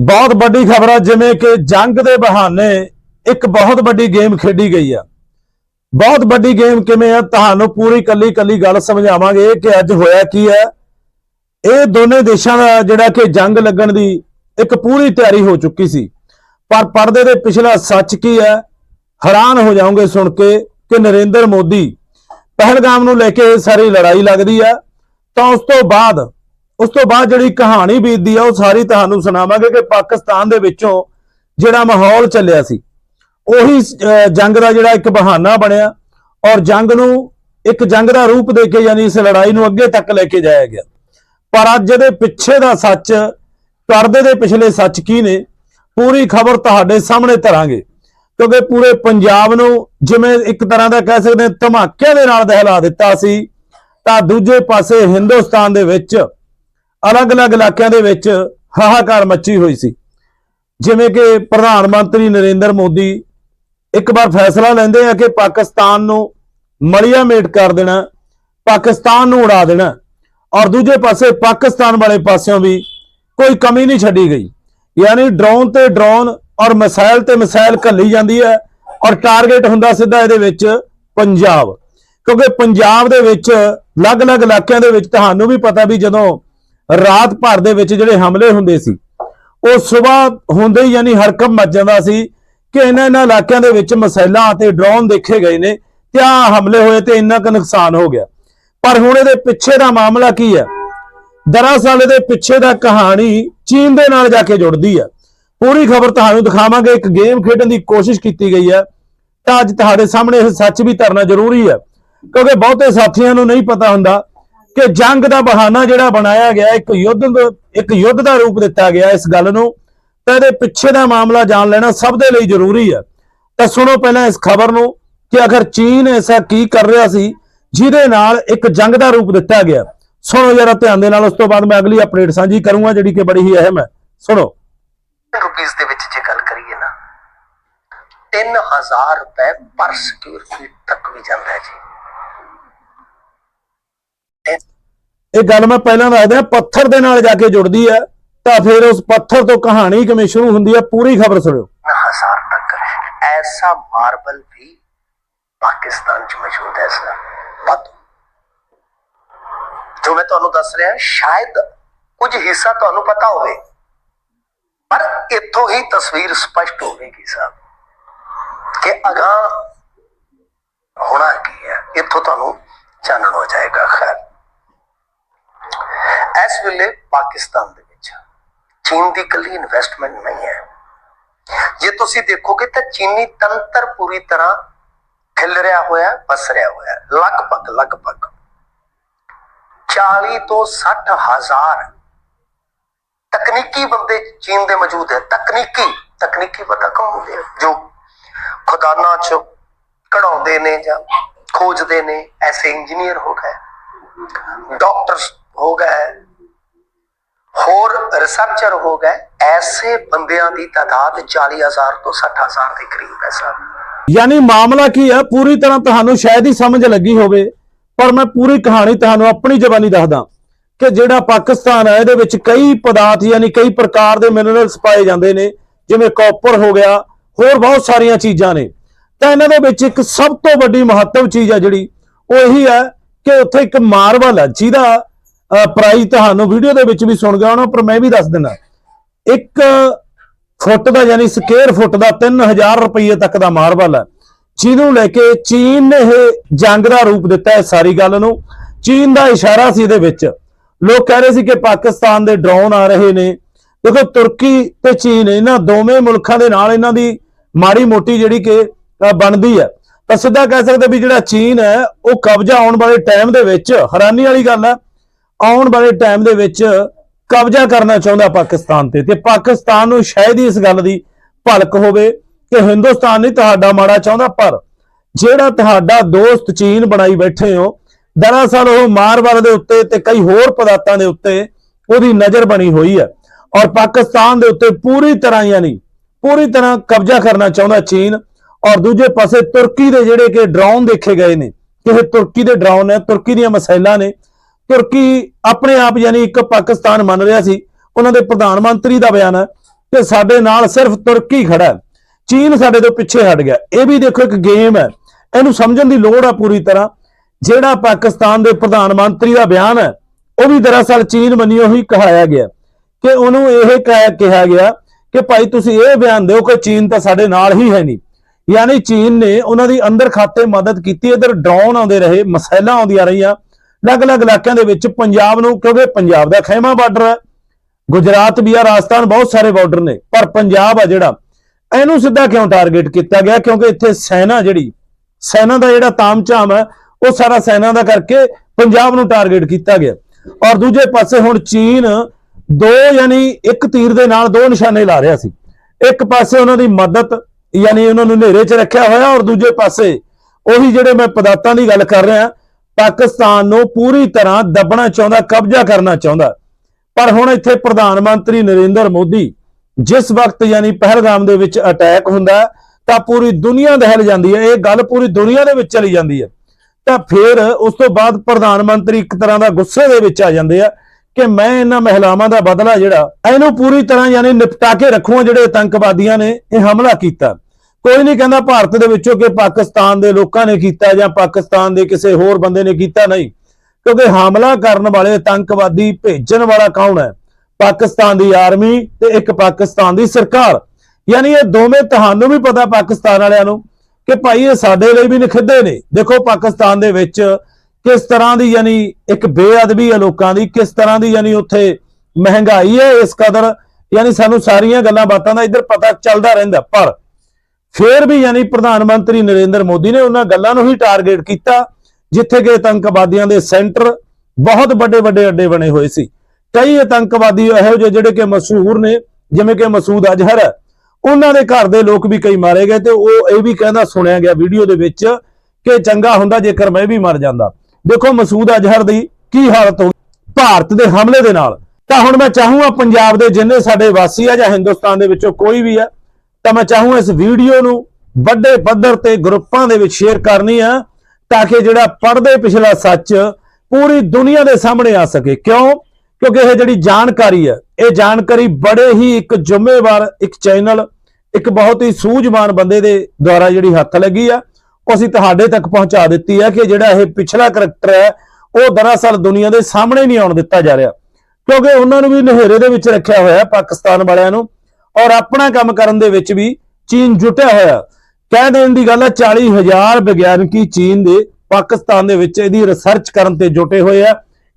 ਬਹੁਤ ਵੱਡੀ ਖਬਰ ਆ, ਜਿਵੇਂ ਕਿ ਜੰਗ ਦੇ ਬਹਾਨੇ ਇੱਕ ਬਹੁਤ ਵੱਡੀ ਗੇਮ ਖੇਡੀ ਗਈ ਆ। ਬਹੁਤ ਵੱਡੀ ਗੇਮ ਕਿਵੇਂ ਆ, ਤੁਹਾਨੂੰ ਪੂਰੀ ਕੱਲੀ ਕੱਲੀ ਗੱਲ ਸਮਝਾਵਾਂਗੇ ਕਿ ਅੱਜ ਹੋਇਆ ਕੀ ਹੈ ਇਹ ਦੋਨੇ ਦੇਸ਼ਾਂ ਦਾ ਜਿਹੜਾ ਕਿ ਜੰਗ ਲੱਗਣ ਦੀ ਇੱਕ ਪੂਰੀ ਤਿਆਰੀ ਹੋ ਚੁੱਕੀ ਸੀ। ਪਰ ਪਰਦੇ ਦੇ ਪਿਛਲਾ ਸੱਚ ਕੀ ਹੈ ਹੈਰਾਨ ਹੋ ਜਾਓਗੇ ਸੁਣ ਕੇ ਕਿ ਨਰਿੰਦਰ ਮੋਦੀ ਪਹਿਲਗਾਮ ਨੂੰ ਲੈ ਕੇ ਸਾਰੀ ਲੜਾਈ ਲੱਗਦੀ ਹੈ ਤਾਂ ਉਸ ਤੋਂ ਬਾਅਦ ਉਸ ਤੋਂ ਬਾਅਦ ਜਿਹੜੀ ਕਹਾਣੀ ਬੀਤਦੀ ਆ, ਉਹ ਸਾਰੀ ਤੁਹਾਨੂੰ ਸੁਣਾਵਾਂਗੇ ਕਿ ਪਾਕਿਸਤਾਨ ਦੇ ਵਿੱਚੋਂ ਜਿਹੜਾ ਮਾਹੌਲ ਚੱਲਿਆ ਸੀ, ਉਹੀ ਜੰਗ ਦਾ ਜਿਹੜਾ ਇੱਕ ਬਹਾਨਾ ਬਣਿਆ ਔਰ ਜੰਗ ਨੂੰ ਇੱਕ ਜੰਗ ਦਾ ਰੂਪ ਦੇ ਕੇ ਯਾਨੀ ਇਸ ਲੜਾਈ ਨੂੰ ਅੱਗੇ ਤੱਕ ਲੈ ਕੇ ਜਾਇਆ ਗਿਆ। ਪਰ ਅੱਜ ਦੇ ਪਿੱਛੇ ਦਾ ਸੱਚ, ਪਰਦੇ ਦੇ ਪਿਛਲੇ ਸੱਚ ਕੀ ਨੇ, ਪੂਰੀ ਖਬਰ ਤੁਹਾਡੇ ਸਾਹਮਣੇ ਧਰਾਂਗੇ ਕਿਉਂਕਿ ਪੂਰੇ ਪੰਜਾਬ ਨੂੰ ਜਿਵੇਂ ਇੱਕ ਤਰ੍ਹਾਂ ਦਾ ਕਹਿ ਸਕਦੇ ਧਮਾਕਿਆਂ ਦੇ ਨਾਲ ਦਹਿਲਾ ਦਿੱਤਾ ਸੀ, ਤਾਂ ਦੂਜੇ ਪਾਸੇ ਹਿੰਦੁਸਤਾਨ ਦੇ ਵਿੱਚ ਅਲੱਗ-ਅਲੱਗ ਇਲਾਕਿਆਂ ਦੇ ਵਿੱਚ ਹਾਹਾਕਾਰ ਮੱਚੀ ਹੋਈ ਸੀ। ਜਿਵੇਂ ਕਿ ਪ੍ਰਧਾਨ ਮੰਤਰੀ ਨਰਿੰਦਰ ਮੋਦੀ ਇੱਕ ਵਾਰ ਫੈਸਲਾ ਲੈਂਦੇ ਆ ਕਿ ਪਾਕਿਸਤਾਨ ਨੂੰ ਮਲੀਆ ਮੇਟ ਕਰ ਦੇਣਾ, ਪਾਕਿਸਤਾਨ ਨੂੰ ਉਡਾ ਦੇਣਾ ਔਰ ਦੂਜੇ ਪਾਸੇ ਪਾਕਿਸਤਾਨ ਵਾਲੇ ਪਾਸਿਓਂ ਵੀ ਕੋਈ ਕਮੀ ਨਹੀਂ ਛੱਡੀ ਗਈ। ਯਾਨੀ ਡਰੋਨ ਤੇ ਡਰੋਨ ਔਰ ਮਿਸਾਈਲ ਤੇ ਮਿਸਾਈਲ ਘੱਲੀ ਜਾਂਦੀ ਹੈ ਔਰ ਟਾਰਗੇਟ ਹੁੰਦਾ ਸਿੱਧਾ ਇਹਦੇ ਵਿੱਚ ਪੰਜਾਬ। ਕਿਉਂਕਿ ਪੰਜਾਬ ਦੇ ਵਿੱਚ ਅਲੱਗ-ਅਲੱਗ ਇਲਾਕਿਆਂ ਦੇ ਵਿੱਚ ਤੁਹਾਨੂੰ ਵੀ ਪਤਾ ਵੀ ਜਦੋਂ ਰਾਤ ਭਰ ਦੇ ਵਿੱਚ ਜਿਹੜੇ ਹਮਲੇ ਹੁੰਦੇ ਸੀ, ਉਹ ਸਵੇਰ ਹੁੰਦੇ ਹੀ ਯਾਨੀ ਹਰਕਮ ਮਚ ਜਾਂਦਾ ਸੀ ਕਿ ਇਹਨਾਂ ਇਹਨਾਂ ਇਲਾਕਿਆਂ ਦੇ ਵਿੱਚ ਮਿਸਾਈਲਾਂ ਅਤੇ ਡਰੋਨ ਦੇਖੇ ਗਏ ਨੇ, ਤੇ ਆ ਹਮਲੇ ਹੋਏ ਤੇ ਇੰਨਾ ਕੁ ਨੁਕਸਾਨ ਹੋ ਗਿਆ। ਪਰ ਹੁਣ ਇਹਦੇ ਪਿੱਛੇ ਦਾ ਮਾਮਲਾ ਕੀ ਹੈ? ਦਰਅਸਲ ਇਹਦੇ ਪਿੱਛੇ ਦਾ ਕਹਾਣੀ ਚੀਨ ਦੇ ਨਾਲ ਜਾ ਕੇ ਜੁੜਦੀ ਹੈ। ਪੂਰੀ ਖਬਰ ਤੁਹਾਨੂੰ ਦਿਖਾਵਾਂਗੇ, ਇੱਕ ਗੇਮ ਖੇਡਣ ਦੀ ਕੋਸ਼ਿਸ਼ ਕੀਤੀ ਗਈ ਹੈ। ਤਾਂ ਅੱਜ ਤੁਹਾਡੇ ਸਾਹਮਣੇ ਇਹ ਸੱਚ ਵੀ ਧਰਨਾ ਜ਼ਰੂਰੀ ਹੈ, ਕਿਉਂਕਿ ਬਹੁਤੇ ਸਾਥੀਆਂ ਨੂੰ ਨਹੀਂ ਪਤਾ ਹੁੰਦਾ ਕਿ ਜੰਗ ਦਾ ਬਹਾਨਾ ਜਿਹੜਾ ਬਣਾਇਆ ਗਿਆ, ਇੱਕ ਯੁੱਧ ਦਾ- ਇੱਕ ਯੁੱਧ ਦਾ ਰੂਪ ਦਿੱਤਾ ਗਿਆ ਇਸ ਗੱਲ ਨੂੰ, ਤਾਂ ਇਹਦੇ ਪਿੱਛੇ ਦਾ ਮਾਮਲਾ ਜਾਣ ਲੈਣਾ ਸਭ ਦੇ ਲਈ ਜ਼ਰੂਰੀ ਹੈ। ਤਾਂ ਸੁਣੋ ਪਹਿਲਾਂ ਇਸ ਖਬਰ ਨੂੰ ਕਿ ਆਖਰ ਚੀਨ ਐਸਾ ਕੀ ਕਰ ਰਿਹਾ ਸੀ, ਜਿਹਦੇ ਨਾਲ ਇੱਕ ਜੰਗ ਦਾ ਰੂਪ ਦਿੱਤਾ ਗਿਆ। ਸੁਣੋ ਜਰਾ ਧਿਆਨ ਦੇ ਨਾਲ, ਉਸ ਤੋਂ ਬਾਅਦ ਮੈਂ ਅਗਲੀ ਅਪਡੇਟ ਸਾਂਝੀ ਕਰੂੰਗਾ, ਜਿਹੜੀ ਕਿ ਬੜੀ ਹੀ ਅਹਿਮ ਹੈ। ਸੁਣੋ। ਰੁਪੀਸ ਦੇ ਵਿੱਚ ਜੇ ਗੱਲ ਕਰੀਏ ਨਾ 3000 ਰੁਪਏ ਪਰ ਸਕੁਅਰ ਤੱਕ ਵੀ ਜਾਂਦਾ ਹੈ ਜੀ। ਇਹ ਗੱਲ ਮੈਂ ਪਹਿਲਾਂ ਦੱਸ ਦਿਆਂ, ਪੱਥਰ ਦੇ ਨਾਲ ਜਾ ਕੇ ਜੁੜਦੀ ਹੈ, ਤਾਂ ਫਿਰ ਉਸ ਪੱਥਰ ਤੋਂ ਕਹਾਣੀ ਕਿਵੇਂ ਸ਼ੁਰੂ ਹੁੰਦੀ ਹੈ, ਪੂਰੀ ਖਬਰ ਸੁਣਿਓ। ਹਜ਼ਾਰ ਤੱਕ। ਐਸਾ ਮਾਰਬਲ ਵੀ ਪਾਕਿਸਤਾਨ ਚ ਮੌਜੂਦ ਹੈ ਸਰ ਪਤ ਜੋ ਮੈਂ ਤੁਹਾਨੂੰ ਦੱਸ ਰਿਹਾ, ਸ਼ਾਇਦ ਕੁਝ ਹਿੱਸਾ ਤੁਹਾਨੂੰ ਪਤਾ ਹੋਵੇ, ਪਰ ਇੱਥੋਂ ਹੀ ਤਸਵੀਰ ਸਪਸ਼ਟ ਹੋਵੇਗੀ ਸਾਹਿਬ, ਕਿ ਅਗਾ ਹੋਣਾ ਕੀ ਹੈ। ਇੱਥੋਂ ਤੁਹਾਨੂੰ ਚਾਨਣ ਹੋ ਜਾਏਗਾ, ਖੈਰ। ਇਸ ਵੇਲੇ ਪਾਕਿਸਤਾਨ ਦੇ ਵਿੱਚ। ਚੀਨ ਦੀ ਕੱਲੀ ਇਨਵੈਸਟਮੈਂਟ ਨਹੀਂ ਹੈ। ਜੇ ਤੁਸੀਂ ਦੇਖੋਗੇ ਤਾਂ ਚੀਨੀ ਤੰਤਰ ਪੂਰੀ ਤਰ੍ਹਾਂ ਖਿਲ ਰਿਹਾ ਹੋਇਆ ਬਸ ਰਿਹਾ ਹੋਇਆ। ਲਗਭਗ ਲਗਭਗ 40 ਤੋਂ 60 ਹਜ਼ਾਰ ਤਕਨੀਕੀ ਬੰਦੇ ਚੀਨ ਦੇ ਮੌਜੂਦ ਹੈ। ਤਕਨੀਕੀ ਤਕਨੀਕੀ ਪਤਾ ਕੌਣ ਹੁੰਦੇ ਆ? ਜੋ ਖੁਦਾਨਾ ਚ ਕਢਾਉਂਦੇ ਨੇ ਜਾਂ ਖੋਜਦੇ ਨੇ। ਐਸੇ ਇੰਜੀਨੀਅਰ ਹੋ ਗਏ ਡਾਕਟਰਸ ਹੋ ਗਏ ਹੋਰ ਰਿਸਰਚਰ ਹੋ ਗਏ, ਐਸੇ ਬੰਦਿਆਂ ਦੀ ਤਾਦਾਦ 40000 ਤੋਂ 60000 ਦੇ ਕਰੀਬ ਹੈ ਸਰ। ਯਾਨੀ ਮਾਮਲਾ ਕੀ ਹੈ? ਪੂਰੀ ਤਰ੍ਹਾਂ ਤੁਹਾਨੂੰ ਸ਼ਾਇਦ ਹੀ ਸਮਝ ਲੱਗੀ ਹੋਵੇ, ਪਰ ਮੈਂ ਪੂਰੀ ਕਹਾਣੀ ਤੁਹਾਨੂੰ ਆਪਣੀ ਜ਼ਬਾਨੀ ਦੱਸਦਾ ਕਿ ਜਿਹੜਾ ਪਾਕਿਸਤਾਨ ਹੈ, ਇਹਦੇ ਵਿੱਚ ਕਈ ਪਦਾਰਥ ਯਾਨੀ ਕਈ ਪ੍ਰਕਾਰ ਦੇ ਮਿਨਰਲਸ ਪਾਏ ਜਾਂਦੇ ਨੇ, ਜਿਵੇਂ ਕਾਪਰ ਹੋ ਗਿਆ, ਹੋਰ ਬਹੁਤ ਸਾਰੀਆਂ ਚੀਜ਼ਾਂ ਨੇ। ਤਾਂ ਇਹਨਾਂ ਦੇ ਵਿੱਚ ਇੱਕ ਸਭ ਤੋਂ ਵੱਡੀ ਮਹੱਤਵ ਚੀਜ਼ ਹੈ ਜਿਹੜੀ, ਉਹ ਇਹੀ ਹੈ ਕਿ ਉੱਥੇ ਇੱਕ ਮਾਰਬਲ ਹੈ, ਜਿਹਦਾ ਪ੍ਰਾਈਸ ਤੁਹਾਨੂੰ ਵੀਡੀਓ ਦੇ ਵਿੱਚ ਵੀ ਸੁਣ ਗਿਆ ਹੋਣਾ, ਪਰ ਮੈਂ ਵੀ ਦੱਸ ਦਿੰਦਾ। ਇੱਕ ਫੁੱਟ ਦਾ ਯਾਨੀ ਸਕੁਅਰ ਫੁੱਟ ਦਾ 3000 ਰੁਪਏ ਤੱਕ ਦਾ ਮਾਰਬਲ ਹੈ। ਜਿਹਨੂੰ ਲੈ ਕੇ ਚੀਨ ਨੇ ਇਹ ਜੰਗ ਦਾ ਰੂਪ ਦਿੱਤਾ ਹੈ ਸਾਰੀ ਗੱਲ ਨੂੰ। ਚੀਨ ਦਾ ਇਸ਼ਾਰਾ ਸੀ ਇਹਦੇ ਵਿੱਚ। ਲੋਕ ਕਹਿ ਰਹੇ ਸੀ ਕਿ ਪਾਕਿਸਤਾਨ ਦੇ ਡਰੋਨ ਆ ਰਹੇ ਨੇ। ਦੇਖੋ, ਤੁਰਕੀ ਤੇ ਚੀਨ, ਇਹਨਾਂ ਦੋਵੇਂ ਮੁਲਕਾਂ ਦੇ ਨਾਲ ਇਹਨਾਂ ਦੀ ਮਾੜੀ ਮੋਟੀ ਜਿਹੜੀ ਕਿ ਬਣਦੀ ਹੈ। ਤਾਂ ਸਿੱਧਾ ਕਹਿ ਸਕਦੇ ਵੀ ਜਿਹੜਾ ਚੀਨ ਹੈ, ਉਹ ਕਬਜ਼ਾ ਆਉਣ ਵਾਲੇ ਟਾਈਮ ਦੇ ਵਿੱਚ, ਹੈਰਾਨੀ ਵਾਲੀ ਗੱਲ ਹੈ ਆਉਣ ਵਾਲੇ ਟਾਈਮ ਦੇ ਵਿੱਚ ਕਬਜ਼ਾ ਕਰਨਾ ਚਾਹੁੰਦਾ ਪਾਕਿਸਤਾਨ ਤੇ ਤੇ ਪਾਕਿਸਤਾਨ ਨੂੰ ਸ਼ਾਇਦ ਹੀ ਇਸ ਗੱਲ ਦੀ ਭਲਕ ਹੋਵੇ ਕਿ ਹਿੰਦੁਸਤਾਨ ਨਹੀਂ ਤੁਹਾਡਾ ਮਾੜਾ ਚਾਹੁੰਦਾ, ਪਰ ਜਿਹੜਾ ਤੁਹਾਡਾ ਦੋਸਤ ਚੀਨ ਬਣਾਈ ਬੈਠੇ ਹੋ, ਦਰਅਸਲ ਉਹ ਮਾਰਬਲ ਦੇ ਉੱਤੇ ਤੇ ਕਈ ਹੋਰ ਪਦਾਰਥਾਂ ਦੇ ਉੱਤੇ ਉਹਦੀ ਨਜ਼ਰ ਬਣੀ ਹੋਈ ਹੈ। ਔਰ ਪਾਕਿਸਤਾਨ ਦੇ ਉੱਤੇ ਪੂਰੀ ਤਰ੍ਹਾਂ ਯਾਨੀ ਪੂਰੀ ਤਰ੍ਹਾਂ ਕਬਜ਼ਾ ਕਰਨਾ ਚਾਹੁੰਦਾ ਚੀਨ, ਔਰ ਦੂਜੇ ਪਾਸੇ ਤੁਰਕੀ ਦੇ ਜਿਹੜੇ ਕਿ ਡਰੋਨ ਦੇਖੇ ਗਏ ਨੇ ਕਿ ਇਹ ਤੁਰਕੀ ਦੇ ਡਰੋਨ ਨੇ, ਤੁਰਕੀ ਦੀਆਂ ਮਿਸਾਈਲਾਂ ਨੇ ਤੁਰਕੀ ਆਪਣੇ ਆਪ ਯਾਨੀ ਇੱਕ ਪਾਕਿਸਤਾਨ ਮੰਨ ਰਿਹਾ ਸੀ, ਉਹਨਾਂ ਦੇ ਪ੍ਰਧਾਨ ਮੰਤਰੀ ਦਾ ਬਿਆਨ ਹੈ ਕਿ ਸਾਡੇ ਨਾਲ ਸਿਰਫ ਤੁਰਕੀ ਖੜਾ ਚੀਨ ਸਾਡੇ ਤੋਂ ਪਿੱਛੇ ਹਟ ਗਿਆ। ਇਹ ਵੀ ਦੇਖੋ ਇੱਕ ਗੇਮ ਹੈ, ਇਹਨੂੰ ਸਮਝਣ ਦੀ ਲੋੜ ਆ ਪੂਰੀ ਤਰ੍ਹਾਂ। ਜਿਹੜਾ ਪਾਕਿਸਤਾਨ ਦੇ ਪ੍ਰਧਾਨ ਮੰਤਰੀ ਦਾ ਬਿਆਨ ਹੈ, ਉਹ ਵੀ ਦਰਅਸਲ ਚੀਨ ਮੰਨਿਓ ਹੀ ਕਹਾਇਆ ਗਿਆ। ਕਿ ਉਹਨੂੰ ਇਹ ਕਹਿ- ਕਿਹਾ ਗਿਆ ਕਿ ਭਾਈ ਤੁਸੀਂ ਇਹ ਬਿਆਨ ਦਿਓ ਕਿ ਚੀਨ ਤਾਂ ਸਾਡੇ ਨਾਲ ਹੀ ਹੈ ਨਹੀਂ। ਯਾਨੀ ਚੀਨ ਨੇ ਉਹਨਾਂ ਦੀ ਅੰਦਰ ਖਾਤੇ ਮਦਦ ਕੀਤੀ, ਇਧਰ ਡਰੋਨ ਆਉਂਦੇ ਰਹੇ ਮਸੈਲਾਂ ਆਉਂਦੀਆਂ ਰਹੀਆਂ ਅਲੱਗ-ਅਲੱਗ ਇਲਾਕਿਆਂ ਦੇ ਵਿੱਚ ਪੰਜਾਬ ਨੂੰ, ਕਿਉਂਕਿ ਪੰਜਾਬ ਦਾ ਖੈਮਾ ਬਾਰਡਰ ਹੈ। ਗੁਜਰਾਤ ਵੀ ਆ ਰਾਜਸਥਾਨ ਬਹੁਤ ਸਾਰੇ ਬਾਰਡਰ ਨੇ। ਪਰ ਪੰਜਾਬ ਆ ਜਿਹੜਾ, ਇਹਨੂੰ ਸਿੱਧਾ ਕਿਉਂ ਟਾਰਗੇਟ ਕੀਤਾ ਗਿਆ? ਕਿਉਂਕਿ ਇੱਥੇ ਸੈਨਾ ਜਿਹੜੀ, ਸੈਨਾ ਦਾ ਜਿਹੜਾ ਤਾਮਝਾਮ ਹੈ, ਉਹ ਸਾਰਾ ਸੈਨਾ ਦਾ ਕਰਕੇ ਪੰਜਾਬ ਨੂੰ ਟਾਰਗੇਟ ਕੀਤਾ ਗਿਆ। ਔਰ ਦੂਜੇ ਪਾਸੇ ਹੁਣ ਚੀਨ ਦੋ ਯਾਨੀ ਇੱਕ ਤੀਰ ਦੇ ਨਾਲ ਦੋ ਨਿਸ਼ਾਨੇ ਲਾ ਰਿਹਾ ਸੀ। ਇੱਕ ਪਾਸੇ ਉਹਨਾਂ ਦੀ ਮਦਦ, ਯਾਨੀ ਉਹਨਾਂ ਨੂੰ ਹਨੇਰੇ 'ਚ ਰੱਖਿਆ ਹੋਇਆ, ਔਰ ਦੂਜੇ ਪਾਸੇ ਉਹੀ ਜਿਹੜੇ ਮੈਂ ਪਦਾਰਥਾਂ ਦੀ ਗੱਲ ਕਰ ਰਿਹਾ ਪਾਕਿਸਤਾਨ ਨੂੰ ਪੂਰੀ ਤਰ੍ਹਾਂ ਦੱਬਣਾ ਚਾਹੁੰਦਾ, ਕਬਜ਼ਾ ਕਰਨਾ ਚਾਹੁੰਦਾ। ਪਰ ਹੁਣ ਇੱਥੇ ਪ੍ਰਧਾਨ ਮੰਤਰੀ ਨਰਿੰਦਰ ਮੋਦੀ ਜਿਸ ਵਕਤ ਯਾਨੀ ਪਹਿਲਗਾਮ ਦੇ ਵਿੱਚ ਅਟੈਕ ਹੁੰਦਾ, ਤਾਂ ਪੂਰੀ ਦੁਨੀਆ ਦਹਿਲ ਜਾਂਦੀ ਹੈ। ਇਹ ਗੱਲ ਪੂਰੀ ਦੁਨੀਆ ਦੇ ਵਿੱਚ ਚਲੀ ਜਾਂਦੀ ਹੈ। ਤਾਂ ਫਿਰ ਉਸ ਤੋਂ ਬਾਅਦ ਪ੍ਰਧਾਨ ਮੰਤਰੀ ਇੱਕ ਤਰ੍ਹਾਂ ਦਾ ਗੁੱਸੇ ਦੇ ਵਿੱਚ ਆ ਜਾਂਦੇ ਆ ਕਿ ਮੈਂ ਇਹਨਾਂ ਮਹਿਲਾਵਾਂ ਦਾ ਬਦਲਾ ਜਿਹੜਾ, ਇਹਨੂੰ ਪੂਰੀ ਤਰ੍ਹਾਂ ਯਾਨੀ ਨਿਪਟਾ ਕੇ ਰੱਖੂਆਂ ਜਿਹੜੇ ਆਤੰਕਵਾਦੀਆਂ ਨੇ ਇਹ ਹਮਲਾ ਕੀਤਾ। ਕੋਈ ਨਹੀਂ ਕਹਿੰਦਾ ਭਾਰਤ ਦੇ ਵਿੱਚੋਂ ਕਿ ਪਾਕਿਸਤਾਨ ਦੇ ਲੋਕਾਂ ਨੇ ਕੀਤਾ ਜਾਂ ਪਾਕਿਸਤਾਨ ਦੇ ਕਿਸੇ ਹੋਰ ਬੰਦੇ ਨੇ ਕੀਤਾ ਨਹੀਂ। ਕਿਉਂਕਿ ਹਮਲਾ ਕਰਨ ਵਾਲੇ ਆਤੰਕਵਾਦੀ ਭੇਜਣ ਵਾਲਾ ਕੌਣ ਹੈ? ਪਾਕਿਸਤਾਨ ਦੀ ਆਰਮੀ ਤੇ ਇੱਕ ਪਾਕਿਸਤਾਨ ਦੀ ਸਰਕਾਰ। ਯਾਨੀ ਇਹ ਦੋਵੇਂ ਤੁਹਾਨੂੰ ਵੀ ਪਤਾ ਪਾਕਿਸਤਾਨ ਵਾਲਿਆਂ ਨੂੰ ਕਿ ਭਾਈ ਇਹ ਸਾਡੇ ਲਈ ਵੀ ਨਖਿੱਧੇ ਨੇ। ਦੇਖੋ ਪਾਕਿਸਤਾਨ ਦੇ ਵਿੱਚ ਕਿਸ ਤਰ੍ਹਾਂ ਦੀ ਯਾਨੀ ਇੱਕ ਬੇਅਦਬੀ ਹੈ ਲੋਕਾਂ ਦੀ, ਕਿਸ ਤਰ੍ਹਾਂ ਦੀ ਯਾਨੀ ਉੱਥੇ ਮਹਿੰਗਾਈ ਹੈ ਇਸ ਕਦਰ। ਯਾਨੀ ਸਾਨੂੰ ਸਾਰੀਆਂ ਗੱਲਾਂ ਬਾਤਾਂ ਦਾ ਇੱਧਰ ਪਤਾ ਚੱਲਦਾ ਰਹਿੰਦਾ। ਪਰ ਫੇਰ ਵੀ ਯਾਨੀ ਪ੍ਰਧਾਨ ਮੰਤਰੀ ਨਰਿੰਦਰ ਮੋਦੀ ਨੇ ਉਹਨਾਂ ਗੱਲਾਂ ਨੂੰ ਹੀ ਟਾਰਗੇਟ ਕੀਤਾ, ਜਿੱਥੇ ਕਿ ਆਤੰਕਵਾਦੀਆਂ ਦੇ ਸੈਂਟਰ ਬਹੁਤ ਵੱਡੇ ਵੱਡੇ ਅੱਡੇ ਬਣੇ ਹੋਏ ਸੀ। ਕਈ ਆਤੰਕਵਾਦੀ ਇਹੋ ਜਿਹੇ ਜਿਹੜੇ ਕਿ ਮਸ਼ਹੂਰ ਨੇ, ਜਿਵੇਂ ਕਿ ਮਸੂਦ ਅਜ਼ਹਰ ਹੈ ਉਹਨਾਂ ਦੇ ਘਰ ਦੇ ਲੋਕ ਵੀ ਕਈ ਮਾਰੇ ਗਏ ਤੇ ਉਹ ਇਹ ਵੀ ਕਹਿੰਦਾ, ਸੁਣਿਆ ਗਿਆ ਵੀਡੀਓ ਦੇ ਵਿੱਚ ਕਿ ਚੰਗਾ ਹੁੰਦਾ ਜੇਕਰ ਮੈਂ ਵੀ ਮਰ ਜਾਂਦਾ। ਦੇਖੋ ਮਸੂਦ ਅਜ਼ਹਰ ਦੀ ਕੀ ਹਾਲਤ ਹੋ ਭਾਰਤ ਦੇ ਹਮਲੇ ਦੇ ਨਾਲ। ਤਾਂ ਹੁਣ ਮੈਂ ਚਾਹੂੰਗਾ ਪੰਜਾਬ ਦੇ ਜਿੰਨੇ ਸਾਡੇ ਵਾਸੀ ਆ ਜਾਂ ਹਿੰਦੁਸਤਾਨ ਦੇ ਵਿੱਚੋਂ ਕੋਈ ਵੀ ਆ ਤਾਂ ਮੈਂ ਚਾਹੂੰ ਇਸ ਵੀਡੀਓ ਨੂੰ ਵੱਡੇ ਪੱਧਰ ਤੇ ਗਰੁੱਪਾਂ ਦੇ ਵਿੱਚ ਸ਼ੇਅਰ ਕਰਨੀ ਆ, ਤਾਂ ਕਿ ਜਿਹੜਾ ਪੜਦੇ ਪਿਛਲਾ ਸੱਚ ਪੂਰੀ ਦੁਨੀਆ ਦੇ ਸਾਹਮਣੇ ਆ ਸਕੇ। ਕਿਉਂ? ਕਿਉਂਕਿ ਇਹ ਜਿਹੜੀ ਜਾਣਕਾਰੀ ਹੈ ਇਹ ਜਾਣਕਾਰੀ ਬੜੇ ਹੀ ਇੱਕ ਜ਼ਿੰਮੇਵਾਰ, ਇੱਕ ਚੈਨਲ, ਇੱਕ ਬਹੁਤ ਹੀ ਸੂਝਵਾਨ ਬੰਦੇ ਦੇ ਦੁਆਰਾ ਜਿਹੜੀ ਹੱਥ ਲੱਗੀ ਆ, ਉਹ ਅਸੀਂ ਤੁਹਾਡੇ ਤੱਕ ਪਹੁੰਚਾ ਦਿੱਤੀ ਹੈ ਕਿ ਜਿਹੜਾ ਇਹ ਪਿਛਲਾ ਕਰੈਕਟਰ ਹੈ, ਉਹ ਦਰਅਸਲ ਦੁਨੀਆ ਦੇ ਸਾਹਮਣੇ ਨਹੀਂ ਆਉਣ ਦਿੱਤਾ ਜਾ ਰਿਹਾ। ਕਿਉਂਕਿ ਉਹਨਾਂ ਨੂੰ ਵੀ ਨਹਿਰੇ ਦੇ ਵਿੱਚ ਰੱਖਿਆ ਹੋਇਆ ਪਾਕਿਸਤਾਨ ਵਾਲਿਆਂ ਨੂੰ ਔਰ ਆਪਣਾ ਕੰਮ ਕਰਨ ਦੇ ਵਿੱਚ ਵੀ ਚੀਨ ਜੁਟਿਆ ਹੋਇਆ। ਕਹਿ ਦੇਣ ਦੀ ਗੱਲ ਹੈ 40000 ਵਿਗਿਆਨਕੀ ਚੀਨ ਦੇ ਪਾਕਿਸਤਾਨ ਦੇ ਵਿੱਚ ਇਹਦੀ ਰਿਸਰਚ ਕਰਨ ਤੇ ਜੁਟੇ ਹੋਏ ਆ।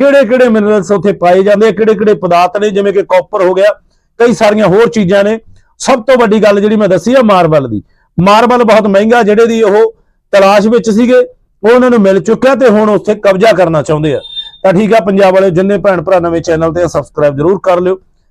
ਕਿਹੜੇ ਕਿਹੜੇ ਮਿਨਰਲਸ ਉੱਥੇ ਪਾਏ ਜਾਂਦੇ ਕਿਹੜੇ ਕਿਹੜੇ ਪਦਾਰਥ ਨੇ, ਜਿਵੇਂ ਕਿ ਕਾਪਰ ਹੋ ਗਿਆ, ਕਈ ਸਾਰੀਆਂ ਹੋਰ ਚੀਜ਼ਾਂ ਨੇ। ਸਭ ਤੋਂ ਵੱਡੀ ਗੱਲ ਜਿਹੜੀ ਮੈਂ ਦੱਸੀ ਆ, ਮਾਰਬਲ ਦੀ। ਮਾਰਬਲ ਬਹੁਤ ਮਹਿੰਗਾ, ਜਿਹੜੇ ਦੀ ਉਹ ਤਲਾਸ਼ ਵਿੱਚ ਸੀਗੇ, ਉਹ ਉਹਨਾਂ ਨੂੰ ਮਿਲ ਚੁੱਕਿਆ ਤੇ ਹੁਣ ਉੱਥੇ ਕਬਜ਼ਾ ਕਰਨਾ ਚਾਹੁੰਦੇ ਆ। ਤਾਂ ਠੀਕ ਆ, ਪੰਜਾਬ ਵਾਲੇ ਜਿੰਨੇ ਭੈਣ ਭਰਾ ਨਵੇਂ ਚੈਨਲ ਤੇ ਸਬਸਕ੍ਰਾਈਬ ਜਰੂਰ ਕਰ ਲਿਓ।